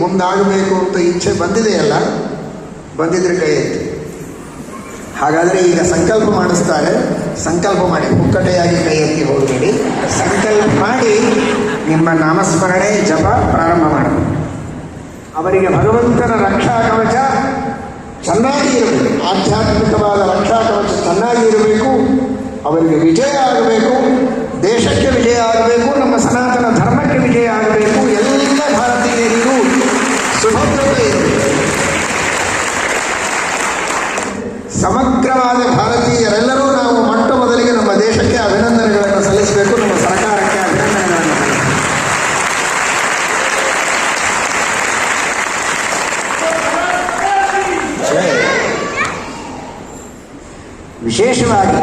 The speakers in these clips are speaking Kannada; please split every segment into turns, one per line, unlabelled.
ಮುಂದಾಗಬೇಕು ಅಂತ ಇಚ್ಛೆ ಬಂದಿದೆಯಲ್ಲ ಬಂದಿದ್ರೆ ಕೈ ಎತ್ತಿ. ಹಾಗಾದರೆ ಈಗ ಸಂಕಲ್ಪ ಮಾಡಿಸ್ತಾರೆ. ಸಂಕಲ್ಪ ಮಾಡಿ, ಮುಕ್ಕಟೆಯಾಗಿ ಕೈ ಎತ್ತಿ ಹೋಗಬೇಡಿ. ಸಂಕಲ್ಪ ಮಾಡಿ ನಿಮ್ಮ ನಾಮಸ್ಮರಣೆ, ಜಪ ಪ್ರಾರಂಭ ಮಾಡಬೇಕು ಅವರಿಗೆ ಭಗವಂತನ ರಕ್ಷಾ ಕವಚ ಚೆನ್ನಾಗಿ ಇರಬೇಕು. ಆಧ್ಯಾತ್ಮಿಕವಾದ ರಕ್ಷಾ ಕವಚ ಚೆನ್ನಾಗಿ ಇರಬೇಕು. ಅವರಿಗೆ ವಿಜಯ ಆಗಬೇಕು. ದೇಶಕ್ಕೆ ವಿಜಯ ಆಗಬೇಕು ನಮ್ಮ ಸನಾತನ ಧರ್ಮಕ್ಕೆ ವಿಜಯ ಆಗಬೇಕು ಎಲ್ಲ ಭಾರತೀಯರಿಗೂ ಸುಭದ್ರತೆ ಇರಬೇಕು ಸಮಗ್ರವಾದ ಭಾರತೀಯರೆಲ್ಲರೂ ನಾವು ಮೊಟ್ಟ ಮೊದಲಿಗೆ ನಮ್ಮ ದೇಶಕ್ಕೆ ಅಭಿನಂದನೆಗಳನ್ನು ಸಲ್ಲಿಸಬೇಕು ನಮ್ಮ ಸರ್ಕಾರಕ್ಕೆ ಅಭಿನಂದನೆಗಳನ್ನು ಸಲ್ಲಿಸಬೇಕು ಜಯ. ವಿಶೇಷವಾಗಿ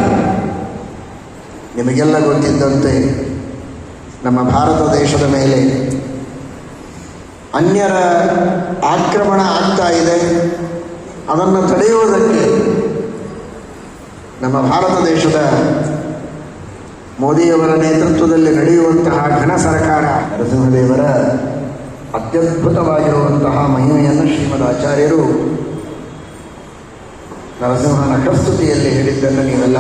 ನಿಮಗೆಲ್ಲ ಗೊತ್ತಿದ್ದಂತೆ ನಮ್ಮ ಭಾರತ ದೇಶದ ಮೇಲೆ ಅನ್ಯರ ಆಕ್ರಮಣ ಆಗ್ತಾ ಇದೆ. ಅದನ್ನು ತಡೆಯುವುದಕ್ಕೆ ನಮ್ಮ ಭಾರತ ದೇಶದ ಮೋದಿಯವರ ನೇತೃತ್ವದಲ್ಲಿ ನಡೆಯುವಂತಹ ಘನ ಸರ್ಕಾರ ನರಸಿಂಹದೇವರ ಅತ್ಯದ್ಭುತವಾಗಿರುವಂತಹ ಮಹಿಮೆಯನ್ನು ಶ್ರೀಮದ್ ಆಚಾರ್ಯರು ನರಸಿಂಹ ಕಸ್ತುತಿಯಲ್ಲಿ ಹೇಳಿದ್ದನ್ನು ನೀವೆಲ್ಲ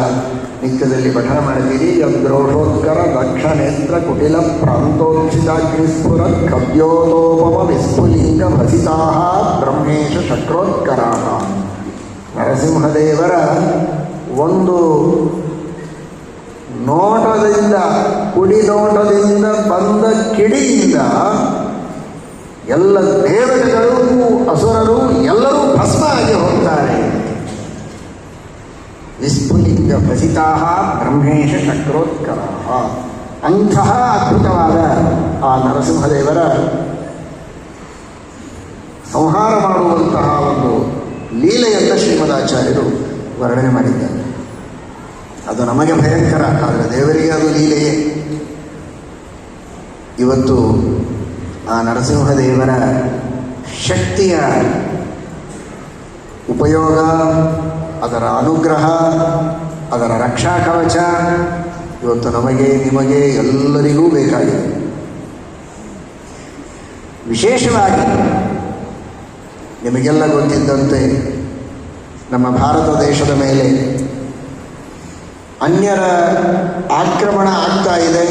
ನಿತ್ಯದಲ್ಲಿ ಪಠನ ಮಾಡ್ತೀರಿ ಯದ್ರೋಷೋತ್ಕರ ದಕ್ಷ ನೇತ್ರ ಕುಟಿಲ ಪ್ರಾಂತೋಕ್ಷಿತಾಗ್ನಿಸ್ಫುರ ಕವ್ಯೋಲೋಪಮ ವಿಸ್ಫುಲಿಂಗ ಭಸಿತಾಹ ಬ್ರಹ್ಮೇಶ ಶಕ್ರೋತ್ಕರ ನರಸಿಂಹದೇವರ ಒಂದು ನೋಟದಿಂದ ಕುಡಿ ನೋಟದಿಂದ ಬಂದ ಕಿಡಿಯಿಂದ ಎಲ್ಲ ದೇವತೆಗಳು, ಅಸುರರು ಎಲ್ಲರೂ ಭಸ್ಮ ಆಗಿ ಹೋಗ್ತಾರೆ. ವಿಸ್ಫುಲಿಂಗ ಪ್ರಸಿತಾಹ ಬ್ರಹ್ಮೇಶ ಚಕ್ರೋತ್ಕರ ಅಂತಹ ಅದ್ಭುತವಾದ ಆ ನರಸಿಂಹದೇವರ ಸಂಹಾರ ಮಾಡುವಂತಹ ಒಂದು ಲೀಲೆಯನ್ನು ಶ್ರೀಮದಾಚಾರ್ಯರು ವರ್ಣನೆ ಮಾಡಿದ್ದಾರೆ. ಅದು ನಮಗೆ ಭಯಂಕರ, ಆದರೆ ದೇವರಿಗೆ ಅದು ಲೀಲೆಯೇ. ಇವತ್ತು ಆ ನರಸಿಂಹದೇವರ ಶಕ್ತಿಯ ಉಪಯೋಗ ಅದರ ಅನುಗ್ರಹ, ಅದರ ರಕ್ಷಾ ಕವಚ ಇವತ್ತು ನಮಗೆ, ನಿಮಗೆ ಎಲ್ಲರಿಗೂ ಬೇಕಾಗಿದೆ. ವಿಶೇಷವಾಗಿ ನಿಮಗೆಲ್ಲ ಗೊತ್ತಿದ್ದಂತೆ ನಮ್ಮ ಭಾರತ ದೇಶದ ಮೇಲೆ ಅನ್ಯರ ಆಕ್ರಮಣ ಆಗ್ತಾ ಇದೆ.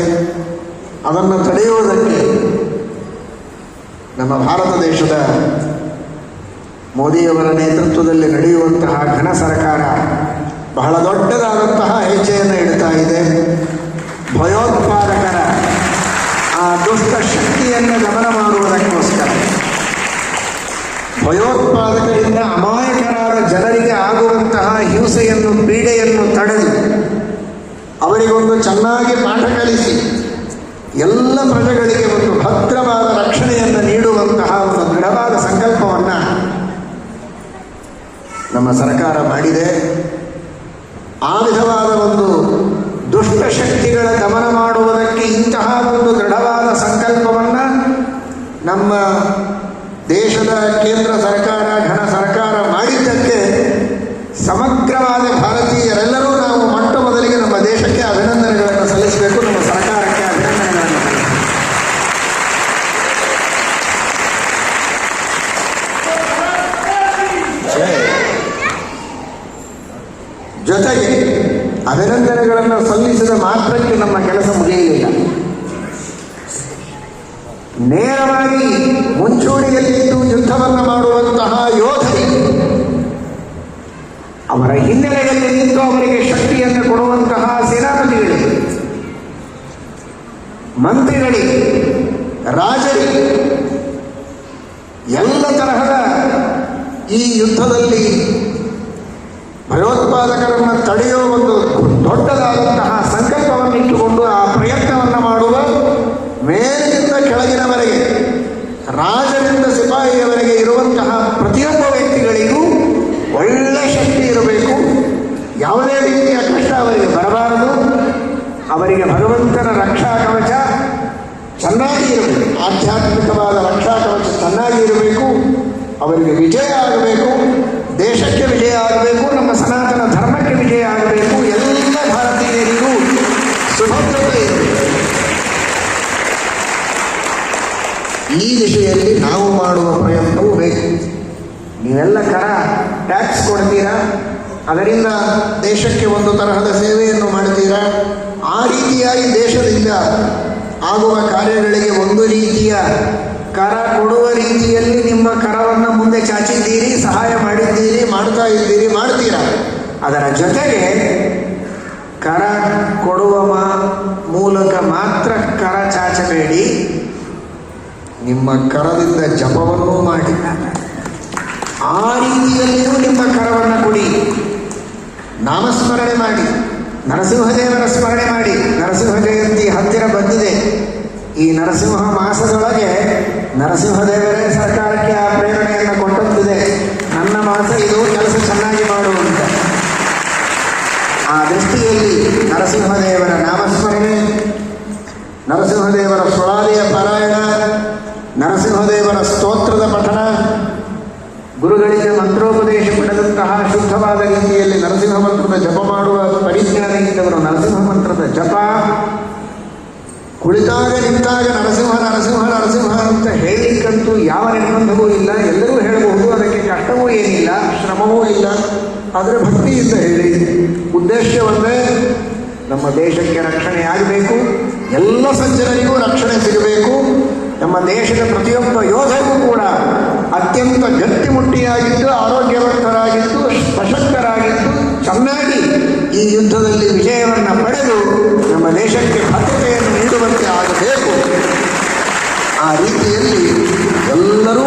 ಅದನ್ನು ತಡೆಯುವುದಕ್ಕೆ ನಮ್ಮ ಭಾರತ ದೇಶದ ಮೋದಿಯವರ ನೇತೃತ್ವದಲ್ಲಿ ನಡೆಯುವಂತಹ ಘನ ಸರ್ಕಾರ ಬಹಳ ದೊಡ್ಡದಾದಂತಹ ಹೆಜ್ಜೆಯನ್ನು ಇಡ್ತಾ ಇದೆ. ಭಯೋತ್ಪಾದಕರ ಆ ದುಷ್ಟ ಶಕ್ತಿಯನ್ನು ಗಮನ ಮಾಡುವುದಕ್ಕೋಸ್ಕರ. ಭಯೋತ್ಪಾದಕರಿಂದ ಅಮಾಯಕರಾದ ಜನರಿಗೆ ಆಗುವಂತಹ ಹಿಂಸೆಯನ್ನು, ಪೀಡೆಯನ್ನು ತಡೆದು ಅವರಿಗೊಂದು ಚೆನ್ನಾಗಿ ಪಾಠ ಕಲಿಸಿ ಎಲ್ಲ ಪ್ರಜೆಗಳಿಗೆ ಒಂದು ಭದ್ರವಾದ ರಕ್ಷಣೆಯನ್ನು ನೀಡುವಂತಹ ಒಂದು ದೃಢವಾದ ಸಂಕಲ್ಪವನ್ನು ನಮ್ಮ ಸರ್ಕಾರ ಮಾಡಿದೆ ಆ ವಿಧವಾದ ಒಂದು ದುಷ್ಟಶಕ್ತಿಗಳ ದಮನ ಮಾಡುವುದಕ್ಕೆ ಇಂತಹ ಒಂದು ದೃಢವಾದ ಸಂಕಲ್ಪವನ್ನು ನಮ್ಮ ದೇಶದ ಕೇಂದ್ರ ಸರ್ಕಾರ ಘನ ಸರ್ಕಾರ ಮಾಡಿದ್ದಕ್ಕೆ ಸಮಗ್ರವಾದ ಭಾರತೀಯರೆಲ್ಲರೂ ನಾವು ಮೊಟ್ಟ ಮೊದಲಿಗೆ ನಮ್ಮ ದೇಶಕ್ಕೆ ಅಭಿನಂದನೆಗಳನ್ನು ಸಲ್ಲಿಸಬೇಕು ನಮ್ಮ ಸರ್ಕಾರಕ್ಕೆ ಅಭಿನಂದನೆಗಳನ್ನು ಸಲ್ಲಿಸಬೇಕು ಜಯ. ಜೊತೆಗೆ ಅಭಿನಂದನೆಗಳನ್ನು ಸಲ್ಲಿಸಿದ ಮಾತ್ರಕ್ಕೆ ನಮ್ಮ ಕೆಲಸ ಮುಗಿಯಲಿಲ್ಲ ನೇರವಾಗಿ ಮುಂಚೂಣಿಯಲ್ಲಿದ್ದು ಯುದ್ಧವನ್ನು ಮಾಡುವಂತಹ ಯೋಧರಿಗೆ ಅವರ ಹಿನ್ನೆಲೆಯಲ್ಲಿ ಅವರಿಗೆ ಶಕ್ತಿಯನ್ನು ಕೊಡುವಂತಹ ಸೇನಾಪತಿಗಳಿಗೆ ಮಂತ್ರಿಗಳಿಗೆ ರಾಜರಿಗೆ ಎಲ್ಲ ತರಹದ ಈ ಯುದ್ಧದಲ್ಲಿ ಭಯೋತ್ಪಾದಕರನ್ನು ತಡೆಯುವ ಒಂದು ದೊಡ್ಡದಾದಂತಹ ಸಂಕಲ್ಪವನ್ನು ಇಟ್ಟುಕೊಂಡು ಆ ಪ್ರಯತ್ನವನ್ನು ಮಾಡುವ ಮೇಲಿನಿಂದ ಕೆಳಗಿನವರೆಗೆ, ರಾಜರಿಂದ ಸಿಪಾಯಿಯವರೆಗೆ ಇರುವಂತಹ ಪ್ರತಿಯೊಬ್ಬ ವ್ಯಕ್ತಿಗಳಿಗೂ ಒಳ್ಳೆ ಶಕ್ತಿ ಇರಬೇಕು. ಯಾವುದೇ ರೀತಿಯ ಕಷ್ಟ ಅವರಿಗೆ ಬರಬಾರದು. ಅವರಿಗೆ ಭಗವಂತನ ರಕ್ಷಾ ಕವಚ ಚೆನ್ನಾಗಿ ಇರಬೇಕು. ಆಧ್ಯಾತ್ಮಿಕವಾದ ರಕ್ಷಾ ಕವಚ ಚೆನ್ನಾಗಿ ಇರಬೇಕು. ಅವರಿಗೆ ವಿಜಯ ಆಗಬೇಕು. ದೇಶಕ್ಕೆ ವಿಜಯ ಆಗಬೇಕು. ನಮ್ಮ ಸನಾತನ ಧರ್ಮಕ್ಕೆ ವಿಜಯ ಆಗಬೇಕು. ಎಲ್ಲ ಭಾರತೀಯರಿಗೂ ಸುಭದ್ರತೆ ಈ ದಿಶೆಯಲ್ಲಿ ನಾವು ಮಾಡುವ ಪ್ರಯತ್ನವೂ ಬೇಕು. ನೀವೆಲ್ಲ ಕರ, ಟ್ಯಾಕ್ಸ್ ಕೊಡ್ತೀರಾ? ಅದರಿಂದ ದೇಶಕ್ಕೆ ಒಂದು ತರಹದ ಸೇವೆಯನ್ನು ಮಾಡ್ತೀರಾ ಆ ರೀತಿಯಾಗಿ ದೇಶದಿಂದ ಆಗುವ ಕಾರ್ಯಗಳಿಗೆ ಒಂದು ರೀತಿಯ ಕರ ಕೊಡುವ ರೀತಿಯಲ್ಲಿ ನಿಮ್ಮ ಕರವನ್ನು ಮುಂದೆ ಚಾಚಿದ್ದೀರಿ, ಸಹಾಯ ಮಾಡಿದ್ದೀರಿ, ಮಾಡ್ತಾ ಇದ್ದೀರಿ, ಮಾಡ್ತೀರಾ? ಅದರ ಜೊತೆಗೆ ಕರ ಕೊಡುವ ಮೂಲಕ ಮಾತ್ರ ಕರ ಚಾಚಬೇಡಿ. ನಿಮ್ಮ ಕರದಿಂದ ಜಪವನ್ನೂ ಮಾಡಿ. ಆ ರೀತಿಯಲ್ಲಿಯೂ ನಿಮ್ಮ ಕರವನ್ನು ಕೊಡಿ. ನಾಮಸ್ಮರಣೆ ಮಾಡಿ, ನರಸಿಂಹದೇವರ ಸ್ಮರಣೆ ಮಾಡಿ ನರಸಿಂಹ ಜಯಂತಿ ಹತ್ತಿರ ಬಂದಿದೆ. ಈ ನರಸಿಂಹ ಮಾಸದೊಳಗೆ ನರಸಿಂಹದೇವರೇ ಸರ್ಕಾರಕ್ಕೆ ಆ ಪ್ರೇರಣೆಯನ್ನು ಕೊಟ್ಟಂತಿದೆ. ನನ್ನ ಮಾಸ ಇದು, ಕೆಲಸ ಚೆನ್ನಾಗಿ ಮಾಡುವಂತ ಆ ದೃಷ್ಟಿಯಲ್ಲಿ ನರಸಿಂಹದೇವರ ನಾಮಸ್ಮರಣೆ, ನರಸಿಂಹದೇವರ ಸುಳಾದಿಯ ಪಾರಾಯಣ, ನರಸಿಂಹದೇವರ ಸ್ತೋತ್ರ ಗುರುಗಳಿಗೆ ಮಂತ್ರೋಪದೇಶ ಪಡೆದಂತಹ ಶುದ್ಧವಾದ ರೀತಿಯಲ್ಲಿ ನರಸಿಂಹ ಮಂತ್ರದ ಜಪ ಮಾಡುವ ಪರಿಜ್ಞಾನ ಇದ್ದವರು ನರಸಿಂಹ ಮಂತ್ರದ ಜಪ. ಕುಳಿತಾಗ ನಿಂತಾಗ ನರಸಿಂಹ ನರಸಿಂಹ ನರಸಿಂಹ ಅಂತ ಹೇಳಲಿಕ್ಕಂತೂ ಯಾವ ನಿರ್ಬಂಧವೂ ಇಲ್ಲ. ಎಲ್ಲರೂ ಹೇಳಬಹುದು, ಅದಕ್ಕೆ ಕಷ್ಟವೂ ಏನಿಲ್ಲ, ಶ್ರಮವೂ ಇಲ್ಲ. ಆದರೆ ಭಕ್ತಿಯಿಂದ ಹೇಳಿ. ಉದ್ದೇಶ ನಮ್ಮ ದೇಶಕ್ಕೆ ರಕ್ಷಣೆ ಆಗಬೇಕು ಎಲ್ಲ ಸಜ್ಜನರಿಗೂ ರಕ್ಷಣೆ ಸಿಗಬೇಕು. ದೇಶದ ಪ್ರತಿಯೊಬ್ಬ ಯೋಧರಿಗೂ ಕೂಡ ಅತ್ಯಂತ ಗಟ್ಟಿಮುಟ್ಟಿಯಾಗಿದ್ದು ಆರೋಗ್ಯವಂತರಾಗಿದ್ದು, ಸಶಕ್ತರಾಗಿದ್ದು, ಚೆನ್ನಾಗಿ ಈ ಯುದ್ಧದಲ್ಲಿ ವಿಜಯವನ್ನು ಪಡೆದು ನಮ್ಮ ದೇಶಕ್ಕೆ ಭದ್ರತೆಯನ್ನು ನೀಡುವಂತೆ ಆಗಬೇಕು. ಆ ರೀತಿಯಲ್ಲಿ ಎಲ್ಲರೂ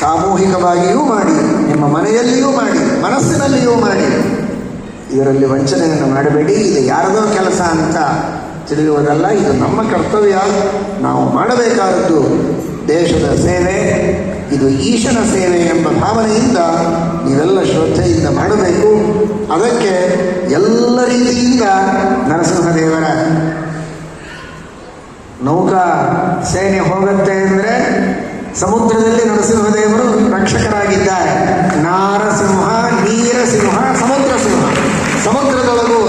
ಸಾಮೂಹಿಕವಾಗಿಯೂ ಮಾಡಿ, ನಿಮ್ಮ ಮನೆಯಲ್ಲಿಯೂ ಮಾಡಿ, ಮನಸ್ಸಿನಲ್ಲಿಯೂ ಮಾಡಿ. ಇದರಲ್ಲಿ ವಂಚನೆಯನ್ನು ಮಾಡಬೇಡಿ. ಇದು ಯಾರದೋ ಕೆಲಸ ಅಂತ ತಿಳಿಯುವುದಲ್ಲ, ಇದು ನಮ್ಮ ಕರ್ತವ್ಯ. ನಾವು ಮಾಡಬೇಕಾದದ್ದು ದೇಶದ ಸೇವೆ, ಇದು ಈಶನ ಸೇವೆ ಎಂಬ ಭಾವನೆಯಿಂದ ನೀವೆಲ್ಲ ಶ್ರದ್ಧೆಯಿಂದ ಮಾಡಬೇಕು. ಅದಕ್ಕೆ ಎಲ್ಲ ರೀತಿಯಿಂದ ನರಸಿಂಹದೇವರ ನೌಕಾ ಸೇನೆ ಹೋಗುತ್ತೆ ಅಂದರೆ ಸಮುದ್ರದಲ್ಲಿ ನರಸಿಂಹದೇವರು ರಕ್ಷಕರಾಗಿದ್ದಾರೆ. ನಾರಸಿಂಹ, ನೀರಸಿಂಹ ಸಮುದ್ರ ಸಿಂಹ ಸಮುದ್ರದೊಳಗೂ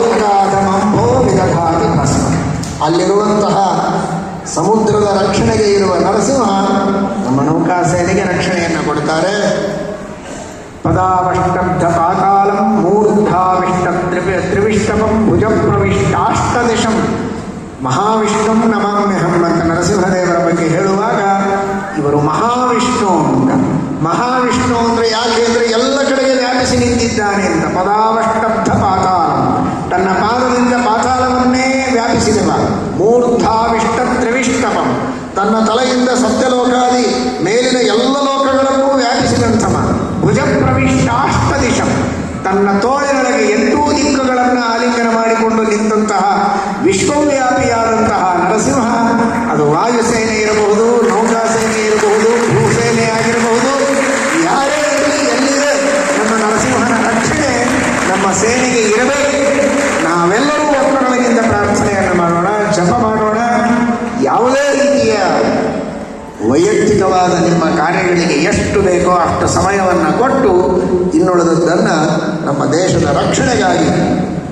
ಅಲ್ಲಿರುವಂತಹ ಸಮುದ್ರದ ರಕ್ಷಣೆಗೆ ಇರುವ ನರಸಿಂಹ ನಮ್ಮ ನೌಕಾ ಸೇನೆಗೆ ರಕ್ಷಣೆಯನ್ನು ಕೊಡ್ತಾರೆ. ಪದಾವಷ್ಟಬ್ಧ ಪಾತಾಳಂ ಮೂರ್ಧಾವಿಷ್ಟ ತ್ರಿ ತ್ರಿವಿಷ್ಟಮಂ ಭುಜ ಪ್ರವಿಷ್ಟಾಷ್ಟದಿಶಂ ಮಹಾವಿಷ್ಣುಂ ನಮಾಮ್ಯಹಂ ಅಂತ ನರಸಿಂಹದೇವರ ಬಗ್ಗೆ ಹೇಳುವಾಗ ಇವರು ಮಹಾವಿಷ್ಣು ಅಂತ. ಮಹಾವಿಷ್ಣು ಅಂದ್ರೆ ಯಾಕೆ ಅಂದ್ರೆ ಎಲ್ಲ ಕಡೆಗೆ ವ್ಯಾಪಿಸಿ ನಿಂತಿದ್ದಾನೆ ಅಂತ. ಪದಾವಷ್ಟಬ್ಧ ತನ್ನ ತೋಳಿನೊಳಗೆ ಎಂಟೂ ದಿಕ್ಕುಗಳನ್ನು ಆಲಿಂಗನ ಮಾಡಿಕೊಂಡು ನಿಂತಹ ವಿಶ್ವವ್ಯಾಪಿಯಾದಂತಹ ನರಸಿಂಹ. ಅದು ವಾಯುಸೇನೆ ಇರಬಹುದು ನೌಕಾಸೇನೆ ಇರಬಹುದು ಭೂಸೇನೆ ಆಗಿರಬಹುದು. ಯಾರೇ ಇರಲಿ, ಎಲ್ಲಿದೆ? ನಮ್ಮ ನರಸಿಂಹನ ರಕ್ಷಣೆ ನಮ್ಮ ಸೇನೆಗೆ ಇರಬೇಕು. ನಾವೆಲ್ಲರೂ ಒತ್ತಡಗಳಿಂದ ಪ್ರಾರ್ಥನೆಯನ್ನು ಮಾಡೋಣ, ಜಪ ಮಾಡೋಣ. ಯಾವುದೇ ರೀತಿಯ ವೈಯಕ್ತಿಕವಾದ ನಿಮ್ಮ ಕಾರ್ಯಗಳಿಗೆ ಎಷ್ಟು ಬೇಕೋ ಅಷ್ಟು ಸಮಯವನ್ನು ಕೊಟ್ಟು ಇನ್ನುಳಿದದ್ದನ್ನು ನಮ್ಮ ದೇಶದ ರಕ್ಷಣೆಗಾಗಿ,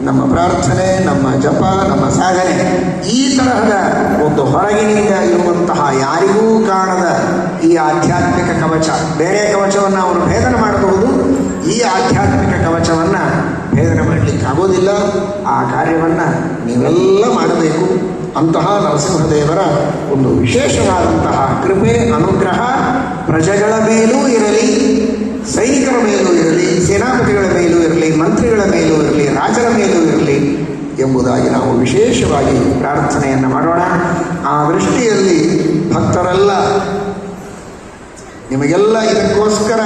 ನಮ್ಮ ಪ್ರಾರ್ಥನೆ, ನಮ್ಮ ಜಪ, ನಮ್ಮ ಸಾಧನೆ, ಈ ತರಹದ ಒಂದು ಹೊರಗಿನಿಂದ ಇರುವಂತಹ ಯಾರಿಗೂ ಕಾಣದ ಈ ಆಧ್ಯಾತ್ಮಿಕ ಕವಚ. ಬೇರೆ ಕವಚವನ್ನು ಅವರು ಭೇದನ ಮಾಡಬಹುದು. ಈ ಆಧ್ಯಾತ್ಮಿಕ ಕವಚವನ್ನು ಭೇದನ ಮಾಡಲಿಕ್ಕೆ ಆಗೋದಿಲ್ಲ ಆ ಕಾರ್ಯವನ್ನು ನೀವೆಲ್ಲ ಮಾಡಬೇಕು. ಅಂತಹ ನರಸಿಂಹದೇವರ ಒಂದು ವಿಶೇಷವಾದಂತಹ ಕೃಪೆ, ಅನುಗ್ರಹ ಪ್ರಜೆಗಳ ಮೇಲೂ ಇರಲಿ. ಸೈನಿಕರ ಮೇಲೂ ಇರಲಿ, ಸೇನಾಪತಿಗಳ ಮೇಲೂ ಇರಲಿ, ಮಂತ್ರಿಗಳ ಮೇಲೂ ಇರಲಿ, ರಾಜರ ಮೇಲೂ ಇರಲಿ ಎಂಬುದಾಗಿ ನಾವು ವಿಶೇಷವಾಗಿ ಪ್ರಾರ್ಥನೆಯನ್ನು ಮಾಡೋಣ. ಆ ದೃಷ್ಟಿಯಲ್ಲಿ ಭಕ್ತರೆಲ್ಲ, ನಿಮಗೆಲ್ಲ ಇದಕ್ಕೋಸ್ಕರ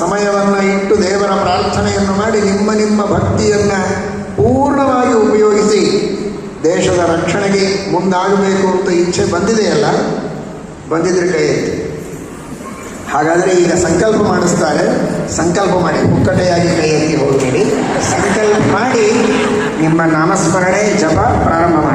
ಸಮಯವನ್ನು ಇಟ್ಟು ದೇವರ ಪ್ರಾರ್ಥನೆಯನ್ನು ಮಾಡಿ ನಿಮ್ಮ ನಿಮ್ಮ ಭಕ್ತಿಯನ್ನು ಪೂರ್ಣವಾಗಿ ಉಪಯೋಗಿಸಿ ದೇಶದ ರಕ್ಷಣೆಗೆ ಮುಂದಾಗಬೇಕು ಅಂತ ಇಚ್ಛೆ ಬಂದಿದೆಯಲ್ಲ? ಬಂದಿದ್ರೆ ಕೈ ಹಾಗಾದರೆ ಈಗ ಸಂಕಲ್ಪ ಮಾಡಿಸ್ತಾರೆ. ಸಂಕಲ್ಪ ಮಾಡಿ ಪುಕ್ಕಟೆಯಾಗಿ ಕೈ ಎತ್ತಿ ಹೋಗಬೇಡಿ. ಸಂಕಲ್ಪ ಮಾಡಿ ನಿಮ್ಮ ನಾಮಸ್ಮರಣೆ ಜಪ ಪ್ರಾರಂಭ ಮಾಡಿ.